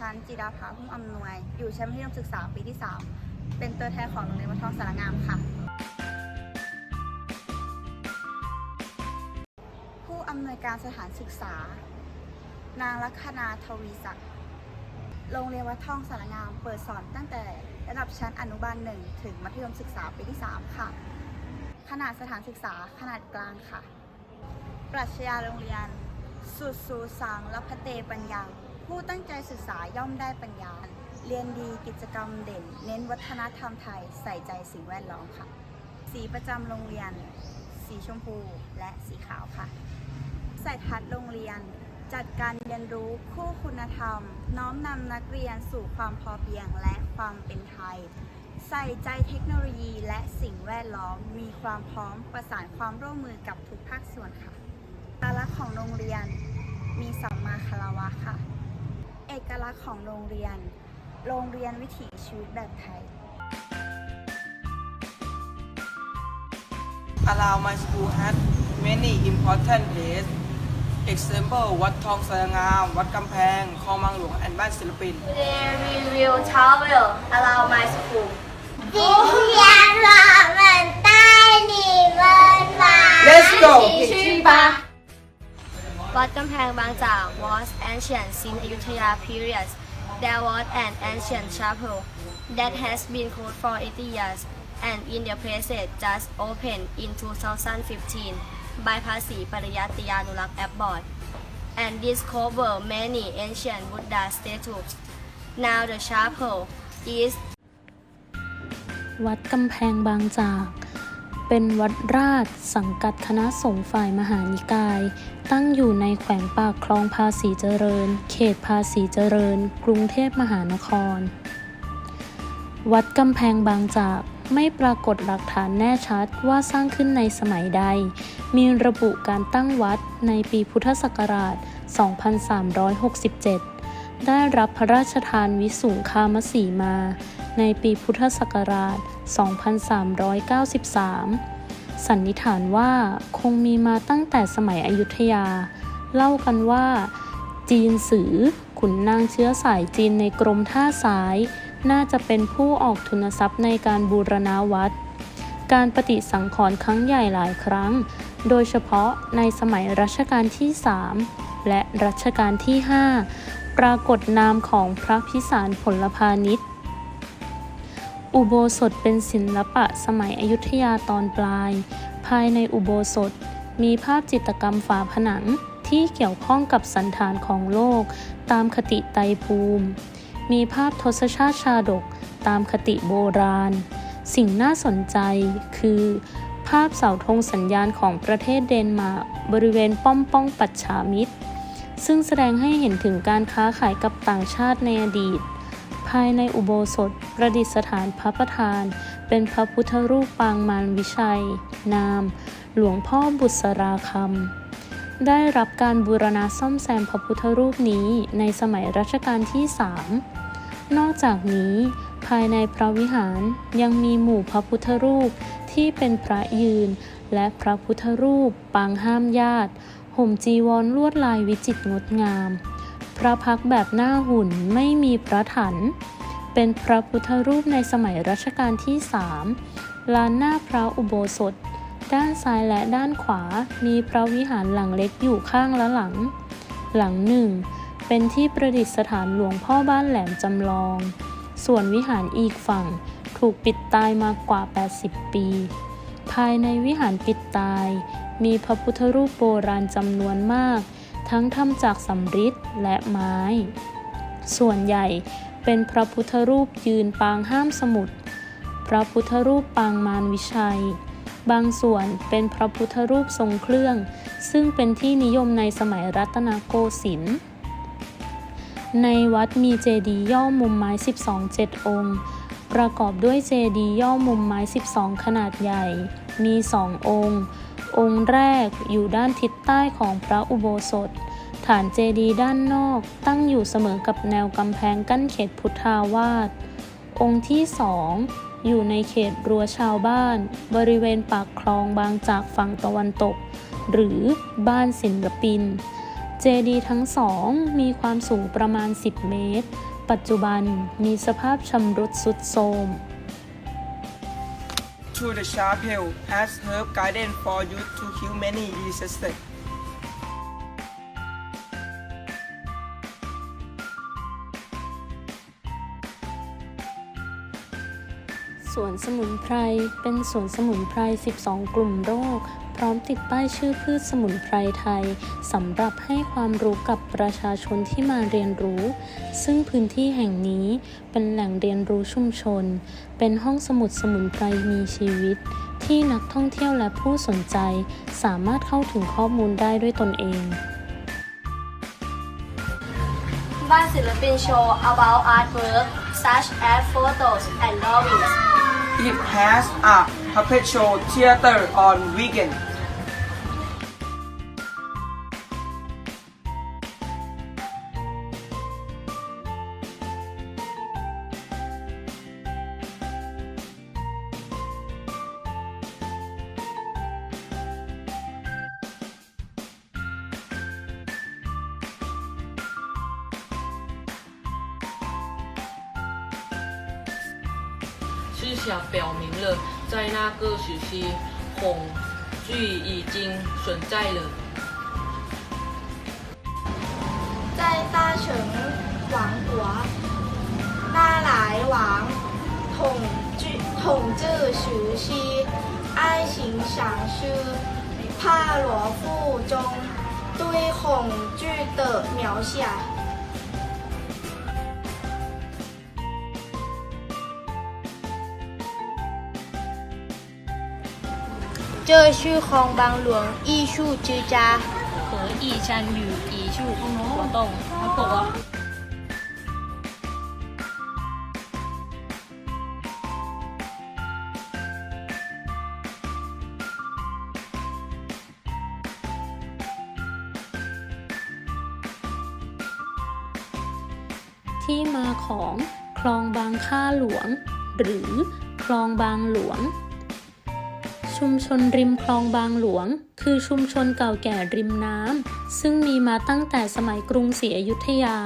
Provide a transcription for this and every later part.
ชั้นจิราภาพุ่มอำนวย อยู่ชั้นมัธยมศึกษาปีที่ 3 เป็นตัวแทนของโรงเรียนวัดทองสารงามค่ะ ผู้อำนวยการสถานศึกษา นางลัคนาทวีศักดิ์โรงเรียนวัดทองสารงามเปิดสอนตั้งแต่ระดับชั้นอนุบาลหนึ่งถึงมัธยมศึกษาปีที่ 3 ค่ะ ขนาดสถานศึกษาขนาดกลางค่ะ ปรัชญาโรงเรียน สุดสูสังและพเตปัญญา ผู้ตั้งใจศึกษาย่อมได้ปัญญา เรียนดีกิจกรรมเด่น เน้นวัฒนธรรมไทยใส่ใจสิ่งแวดล้อมค่ะ สีประจำโรงเรียน สีชมพูและสีขาวค่ะใส่ทัดโรงเรียน จัดการเรียนรู้คู่คุณธรรม น้อมนำนักเรียนสู่ความพอเพียงและความเป็นไทย ใส่ใจเทคโนโลยีและสิ่งแวดล้อมมีความพร้อมประสานความร่วมมือกับทุกภาคส่วนค่ะเอกลักษณ์ของโรงเรียนมีสัมมาคารวะค่ะ เอกลักษณ์ของโรงเรียน โรงเรียนวิถีชีวิตแบบไทย Palau my school has many important place example วัดทองสยงาม วัดกำแพงคลองมังหลวงและบ้านศิลปิน Today we will travel around my school จิงเรียนว่ามันใต้หนีเวินว่า Let's go ชิมปะ วัดกำแพงบางจาก was ancient since Ayutthaya period. There was an ancient chapel that has been closed for 80 years and in the present just opened in 2015 by ภาษีปริยัติยานุรักษ์แอปบอร์ด and discover many ancient Buddha statues. Now the chapel is วัดกำแพงบางจาก เป็นวัดราชสังกัดคณะสงฆ์ฝ่ายมหานิกาย ตั้งอยู่ในแขวงปากคลองภาษีเจริญ เขตภาษีเจริญ กรุงเทพมหานคร วัดกำแพงบางจากไม่ปรากฏหลักฐานแน่ชัดว่าสร้างขึ้นในสมัยใด มีระบุการตั้งวัดในปีพุทธศักราช 2367 ได้รับพระราชทานวิสุงคามสีมา ในปีพุทธศักราช 2393 สันนิษฐานว่าคงมีมาตั้งแต่สมัยอยุธยา เล่ากันว่า จีนสือขุนนางเชื้อสายจีนในกรมท่าซ้าย น่าจะเป็นผู้ออกทุนทรัพย์ในการบูรณาวัด การปฏิสังขรณ์ครั้งใหญ่หลายครั้ง โดยเฉพาะในสมัยรัชกาลที่ 3 และรัชกาลที่ 5 ปรากฏนามของพระพิสารผลพาณิชย์ อุโบสถเป็นศิลปะสมัยอยุธยาตอนปลาย ภายในอุโบสถมีภาพจิตรกรรมฝาผนังที่เกี่ยวข้องกับสันฐานของโลก ตามคติไตรภูมิ มีภาพทศชาติชาดกตามคติโบราณ สิ่งน่าสนใจคือ ภาพเสาธงสัญญาณของประเทศเดนมาร์กบริเวณป้อมป้องปัจฉามิตร ซึ่งแสดงให้เห็นถึงการค้าขายกับต่างชาติในอดีต ภายในอุโบสถประดิษฐานพระประธาน เป็นพระพุทธรูปปางมารวิชัย นาม หลวงพ่อบุษราคำ ได้รับการบูรณะซ่อมแซมพระพุทธรูปนี้ในสมัยรัชกาลที่3นอกจากนี้ภายในพระวิหารยังมีหมู่พระพุทธรูปที่เป็นพระยืน และพระพุทธรูปปางห้ามญาติ ห่มจีวรลวดลายวิจิตรงดงาม พระพักแบบหน้าหุ่นไม่มีพระถัน เป็นพระพุทธรูปในสมัยรัชกาลที่3ลานหน้าพระอุโบสถ ด้านซ้ายและด้านขวา มีพระวิหารหลังเล็กอยู่ข้างละหลัง หลังหนึ่ง เป็นที่ประดิษฐานหลวงพ่อบ้านแหลมจำลอง ส่วนวิหารอีกฝั่งถูกปิดตายมากว่า 80 ปี ภายในวิหารปิดตาย มีพระพุทธรูปโบราณจำนวนมาก ทั้งทำจากสำริดและไม้ ส่วนใหญ่เป็นพระพุทธรูปยืนปางห้ามสมุดพระพุทธรูปปางมารวิชัย บางส่วนเป็นพระพุทธรูปทรงเครื่อง ซึ่งเป็นที่นิยมในสมัยรัตนโกสินทร์ในวัดมีเจดีย์ย่อมุมไม้ 12 7 องค์ ประกอบด้วยเจดีย์ย่อมุมไม้ 12 ขนาดใหญ่ มีสององค์ องค์แรกอยู่ด้านทิศใต้ของพระอุโบสถ ฐานเจดีย์ด้านนอกตั้งอยู่เสมอกับแนวกำแพงกั้นเขตพุทธาวาส องค์ที่สองอยู่ในเขตรั้วชาวบ้าน บริเวณปากคลองบางจากฝั่งตะวันตก หรือบ้านศิลปิน เจดีย์ทั้งสองมีความสูงประมาณ 10 เมตร ปัจจุบันมีสภาพชำรุดทรุดโทรม To the chapel as herb garden for you to heal many diseases. สวนสมุนไพร เป็นสวนสมุนไพร 12 กลุ่มโรค ร้อมติดป้ายชื่อพืชสมุนไพรไทยสำหรับให้ความรู้กับประชาชนที่มาเรียนรู้ ซึ่งพื้นที่แห่งนี้เป็นแหล่งเรียนรู้ชุมชน เป็นห้องสมุดสมุนไพรมีชีวิต ที่นักท่องเที่ยวและผู้สนใจ สามารถเข้าถึงข้อมูลได้ด้วยตนเอง บ้านศิลปินโชว์ about artwork such as photos and drawings It has a puppet show theater on weekend. 知晓表明了，在那个时期，恐惧已经存在了。在大成王国，那来王统治统治时期，爱情赏诗帕罗夫中对恐惧的描写。 เจอชื่อคลองบางหลวง อีชูจือจาเผออีชันอยู่อีชูหัวตงหัวตัที่มาของคลองบางข้าหลวง หรือคลองบางหลวง ชุมชนริมคลองบางหลวง คือชุมชนเก่าแก่ริมน้ำซึ่งมีมาตั้งแต่สมัยกรุงศรีอยุธยา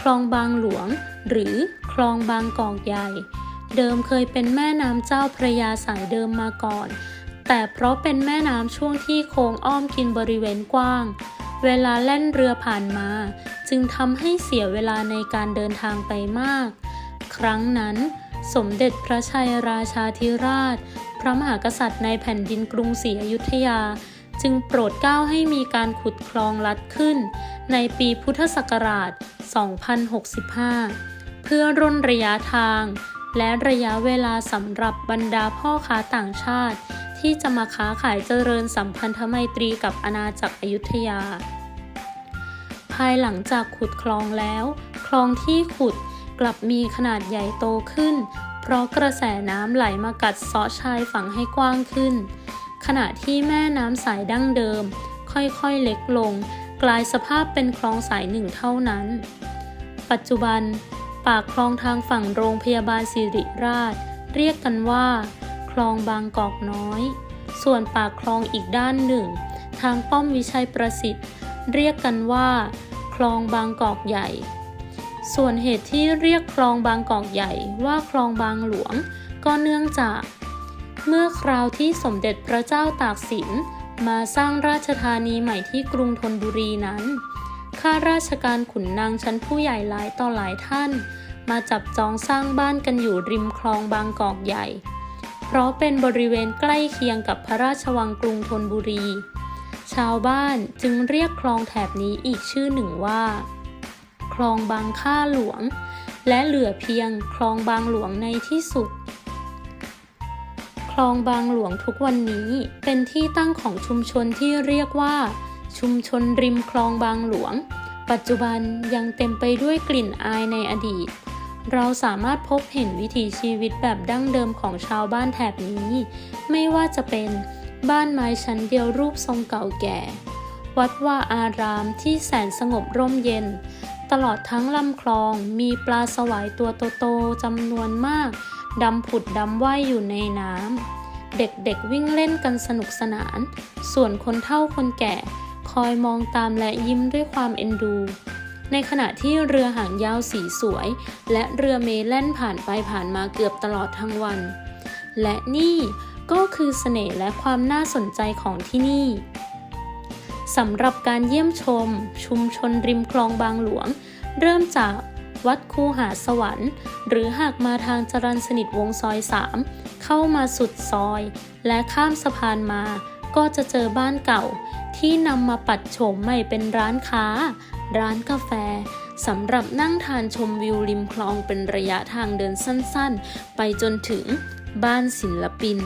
คลองบางหลวง หรือคลองบางกอกใหญ่ เดิมเคยเป็นแม่น้ำเจ้าพระยาสายเดิมมาก่อน แต่เพราะเป็นแม่น้ำช่วงที่โค้งอ้อมกินบริเวณกว้าง เวลาแล่นเรือผ่านมา จึงทำให้เสียเวลาในการเดินทางไปมาก ครั้งนั้นสมเด็จพระชัยราชาธิราช ระมหากษัตริย์ในแผ่นดินกรุงศรีอยุธยา จึงโปรดเกล้าให้มีการขุดคลองลัดขึ้น ในปีพุทธศักราช 2065 เพื่อร่นระยะทาง และระยะเวลาสำหรับบรรดาพ่อค้าต่างชาติ ที่จะมาค้าขายเจริญสัมพันธไมตรีกับอาณาจักรอยุธยา ภายหลังจากขุดคลองแล้ว คลองที่ขุดกลับมีขนาดใหญ่โตขึ้น เพราะกระแสน้ำไหลมากัดเซาะชายฝั่งให้กว้างขึ้น ขณะที่แม่น้ำสายดั้งเดิม ค่อยๆเล็กลง กลายสภาพเป็นคลองสายหนึ่งเท่านั้น ปัจจุบัน ปากคลองทางฝั่งโรงพยาบาลสิริราช เรียกกันว่า คลองบางกอกน้อย ส่วนปากคลองอีกด้านหนึ่ง ทางป้อมวิชัยประสิทธิ์ เรียกกันว่า คลองบางกอกใหญ่ ส่วนเหตุที่เรียกคลองบางกอกใหญ่ว่าคลองบางหลวง ก็เนื่องจาก เมื่อคราวที่สมเด็จพระเจ้าตากสินมาสร้างราชธานีใหม่ที่กรุงธนบุรีนั้น ข้าราชการขุนนางชั้นผู้ใหญ่หลายต่อหลายท่าน มาจับจองสร้างบ้านกันอยู่ริมคลองบางกอกใหญ่ เพราะเป็นบริเวณใกล้เคียงกับพระราชวังกรุงธนบุรี ชาวบ้านจึงเรียกคลองแถบนี้อีกชื่อหนึ่งว่า คลองบางค่าหลวง และเหลือเพียงคลองบางหลวงในที่สุด คลองบางหลวงทุกวันนี้เป็นที่ตั้งของชุมชนที่เรียกว่า ชุมชนริมคลองบางหลวง ปัจจุบันยังเต็มไปด้วยกลิ่นอายในอดีต เราสามารถพบเห็นวิถีชีวิตแบบดั้งเดิมของชาวบ้านแถบนี้ ไม่ว่าจะเป็นบ้านไม้ชั้นเดียวรูปทรงเก่าแก่ วัดว่าอารามที่แสนสงบร่มเย็น ตลอดทั้งลำคลองมีปลาสวายตัวโตๆจำนวนมากดำผุดดำว่ายอยู่ในน้ำ เด็กๆวิ่งเล่นกันสนุกสนาน ส่วนคนเฒ่าคนแก่ คอยมองตามและยิ้มด้วยความเอ็นดู ในขณะที่เรือหางยาวสีสวย และเรือเมล์แล่นผ่านไปผ่านมาเกือบตลอดทั้งวัน และนี่ก็คือเสน่ห์และความน่าสนใจของที่นี่ สำหรับการเยี่ยมชม ชุมชนริมคลองบางหลวง เริ่มจากวัดคูหาสวรรค์ หรือหากมาทางจรันสนิทวงซอย 3 เข้ามาสุดซอย และข้ามสะพานมา ก็จะเจอบ้านเก่า ที่นำมาปัดโฉมใหม่เป็นร้านค้า ร้านกาแฟสำหรับนั่งทานชมวิวริมคลองเป็นระยะทางเดินสั้นๆ ไปจนถึงบ้านศิลปิน